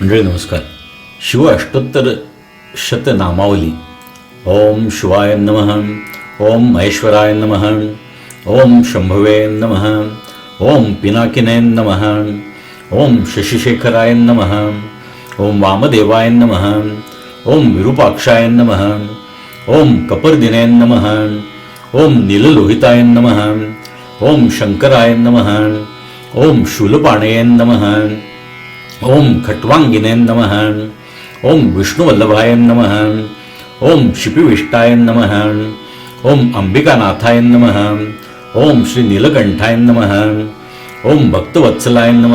मंडळी नमस्कार शिव अष्टोत्तर शतनामावली ओम शिवाय नमः ओम महेश्वराय नमः ओम शंभवे नमः ओम पिनाकिने नमः ओम शशिशेखराय नमः ओम वामदेवाय नमः ओम विरूपाक्षाय नमः ओम कपर्दिने नमः ओम नीललोहिताय नमः ओम शंकराय नम ओम शूलपाणये नमः ओम खट्वांगिने नम ओम विष्णुवल्लभाय नम ओम शिपिविष्टाय नम ओम अंबिकानाथाय नम ओम श्री नीलकंठाय नमः ओम भक्तवत्सलाय नम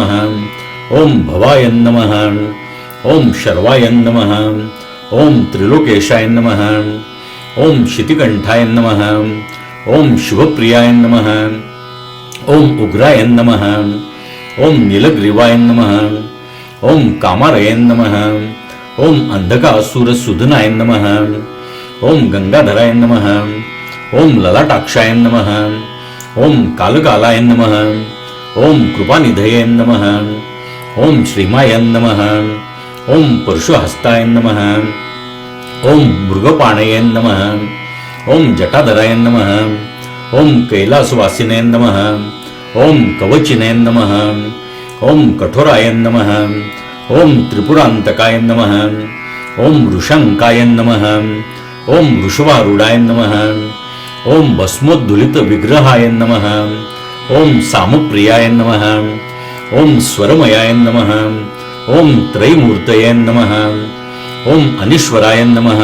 ओम भवाय नम ओम शर्वाय नम ओम त्रिलोकेशाय नम ओम शितिकंठाय नम ओम शिवप्रियाय नम ओम उग्राय नम ओम नीलग्रीवाय नमः ओम कामारय नमः ओम अंधकासुरसुधनाय नमः ओम गंगाधराय नमः ओम ललाटाक्षाय नमः ओम कालकालाय नमः ओम कृपानिधय नम ओम श्रीमाय नमः ओम परशुहस्ताय नमः ओम मृगपाणय नमः ओम जटाधराय नमः ओम कैलासवासिने नमः ओम कवचिने नमः ओम कठोराय नमः ओम त्रिपुरांतकाय नमः ओम वृषंकाय नमः ओम वृषभारूढाय नमः ओम भस्मोद्धुलित विग्रहाय नमः ओम सामप्रियाय नमः ओम स्वरमयाय नमः ओम त्रैमूर्तये नमः ओम अनिश्वराय नमः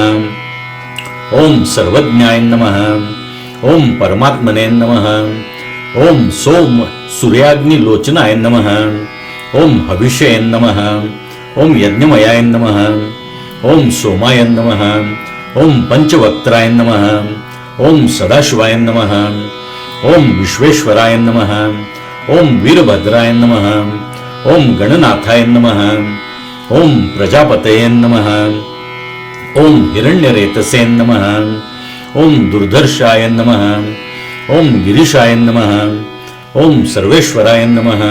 ओम सर्वज्ञाय नमः ओम परमात्मने नमः ओम सोम सूर्याग्निलोचनाय नमः ओम हविषे नमः ओम यज्ञमयाय नमः ओम सोमाय नमः ओम पंचवक्त्राय नमः ओम सदाशिवाय नमः ओम विश्वेश्वराय नमः ओम वीरभद्राय नमः ओम गणनाथाय नमः ओम प्रजापतये नमः ओम हिरण्यरेतसे नमः ओम दुर्धर्षाय नमः ओम गिरीशाय नमः ओम सर्वेश्वराय नमः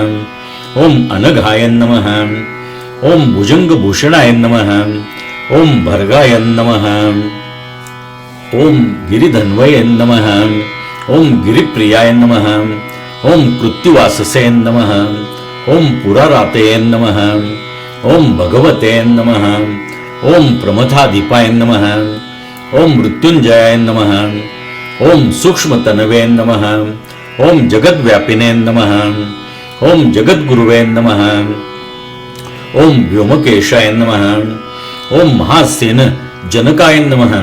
ओम अनघाय नमः ओम भुजंगभूषणाय नमः ओम भर्गाय नम ओम गिरिधन्वय नम ओम गिरिप्रियाय नमः ओम कृत्तिवाससे नमः ओम पुराराते नमः ओम भगवते नमः ओम प्रमथाधिपाय नमः ओम मृत्युंजयाय नमः ओम सूक्ष्मतनवे नमः ओम जगद्व्यापिने नमः ओम जगद्गुरुवे नमः ओम व्योमकेशाय नमः ओम महासेन जनकाय नमः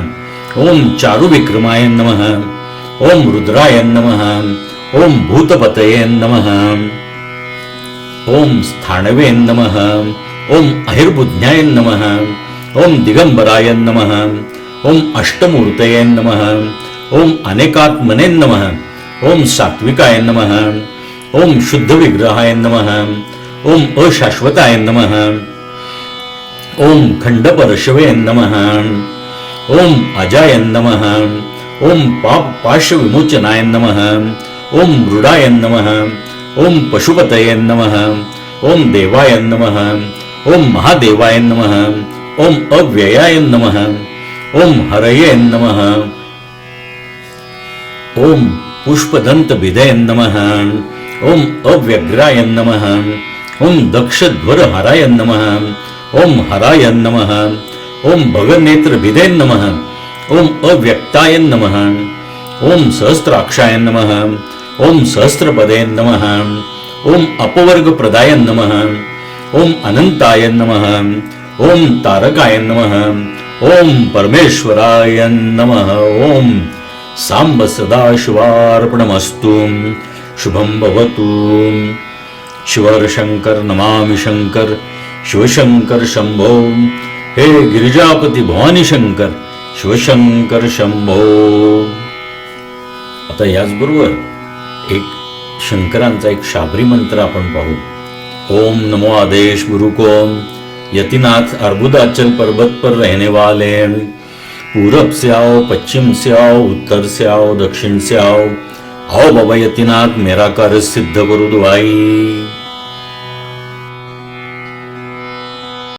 ओम चारुविक्रमाय नमः ओम रुद्राय नमः ओम भूतपतये नमः ओम स्थाणवे नमः ओम अहिर्बुज्ञाय नमः ओम दिगंबराय नमः ओम अष्टमूर्तये नमः ओम अनेकात्मने नमः ओम सात्विकाय नमः ओम शुद्ध विग्रहाय नम ओम अशाश्वताय नम ओम खंडपरशवे नमः ओम अजाय नमः ओम पाप पाश विमोचनाय नमः ओम मृडाय नमः ओम पशुपतये नमः ओम देवाय नमः ओम महादेवाय नमः ओम अव्ययाय नमः ओम हरये नमः ओम पुष्पदंत विदय नमः ओम अव्यग्राय नमः ओम दक्षध्वर हराय नमः ओम हराय नमः ओम भगनेत्र विदय नमः ओम अव्यक्ताय नमः ओम सहस्त्राक्षाय नमः ओम सहस्त्रपदे नमः ओम अपवर्ग प्रदाय नमः ओम अनंताय नमः ओम तारकाय नमः ओम परमेश्वराय नमः ओम सांब सदाशिवार्पणमस्तु शुभं भवतु। शिवर शंकर नमामि शंकर शिवशंकर शंभो। हे गिरिजापती भवानी शंकर शिवशंकर शंभो। आता याचबरोबर एक शंकरांचा एक शाबरी मंत्र आपण पाहू. ओम नमो आदेश गुरुकोम यतिनाथ अर्बुदाचल पर्वत पर रहने वाले। पूरब से आओ पश्चिम से आओ उत्तर से आओ दक्षिण से आओ। आओ बाबा यतिनाथ मेरा कार्य सिद्ध करू दो आई